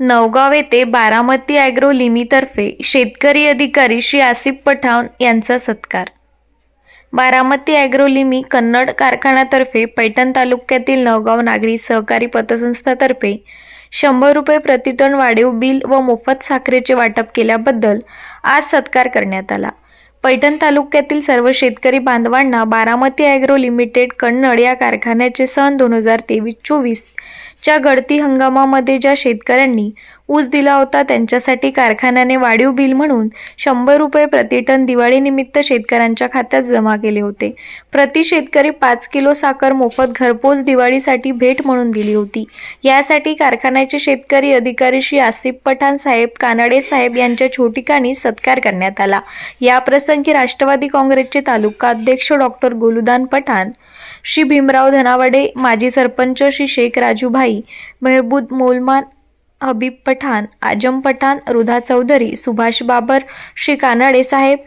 नवगाव येथे बारामती ॲग्रो लिमीतर्फे शेतकरी अधिकारी श्री आसिफ पठाण यांचा सत्कार. बारामती ॲग्रो लिमी कन्नड कारखान्यातर्फे पैठण तालुक्यातील नवगाव नागरी सहकारी पतसंस्थातर्फे शंभर रुपये प्रतिटन वाढीव बिल व मोफत साखरेचे वाटप केल्याबद्दल आज सत्कार करण्यात आला. पैठण तालुक्यातील सर्व शेतकरी बांधवांना बारामती ॲग्रो लिमिटेड कन्नड या कारखान्याचे सन दोन हजार तेवीस चोवीस च्या गळती हंगामामध्ये ज्या शेतकऱ्यांनी ऊस दिला होता. त्यांच्यासाठी कारखान्याने वाढीव बिल म्हणून शंभर रुपये प्रतिटन दिवाळीनिमित्त शेतकऱ्यांच्या खात्यात जमा केले होते. प्रति शेतकरी पाच किलो साखर मोफत घरपोच दिवाळीसाठी भेट म्हणून दिली होती. यासाठी कारखान्याचे शेतकरी अधिकारी श्री आसिफ पठाण साहेब कानडे साहेब यांच्या छोटिकाणी सत्कार करण्यात आला. या प्रसंगी राष्ट्रवादी काँग्रेसचे तालुका अध्यक्ष डॉक्टर गोलुदान पठाण श्री भीमराव धनावडे माजी सरपंच श्री शेख राजूभाई मेहबूद मोलमान हबीब पठाण आजम पठाण रुधा चौधरी सुभाष बाबर श्री कानडे साहेब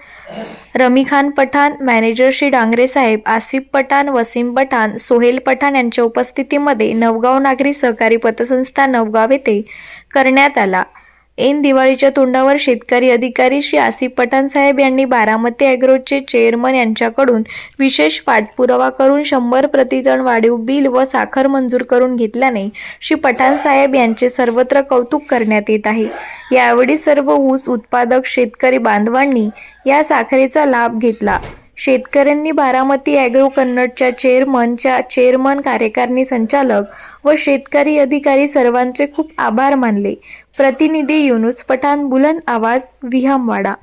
रमी खान पठाण मॅनेजर श्री डांगरे साहेब आसिफ पठाण वसीम पठाण सोहेल पठाण यांच्या उपस्थितीमध्ये नवगाव नागरी सहकारी पतसंस्था नवगाव येथे करण्यात आला. ऐन दिवाळीच्या तोंडावर शेतकरी अधिकारी श्री आसिफ पठाण साहेब यांनी बारामती ॲग्रोचे चेअरमन यांच्याकडून विशेष पाठपुरावा करून शंभर प्रतिटन वाढीव बिल व साखर मंजूर करून घेतल्याने श्री पठाण साहेब यांचे सर्वत्र कौतुक करण्यात येत आहे. यावेळी सर्व ऊस उत्पादक शेतकरी बांधवांनी या साखरेचा लाभ घेतला. शेतकऱ्यांनी बारामती ॲग्रो कन्नडच्या चेअरमनच्या चेअरमन कार्यकारणी संचालक व शेतकरी अधिकारी सर्वांचे खूप आभार मानले. प्रतिनिधी युनुस पठाण बुलंद आवाज विहामवाडा.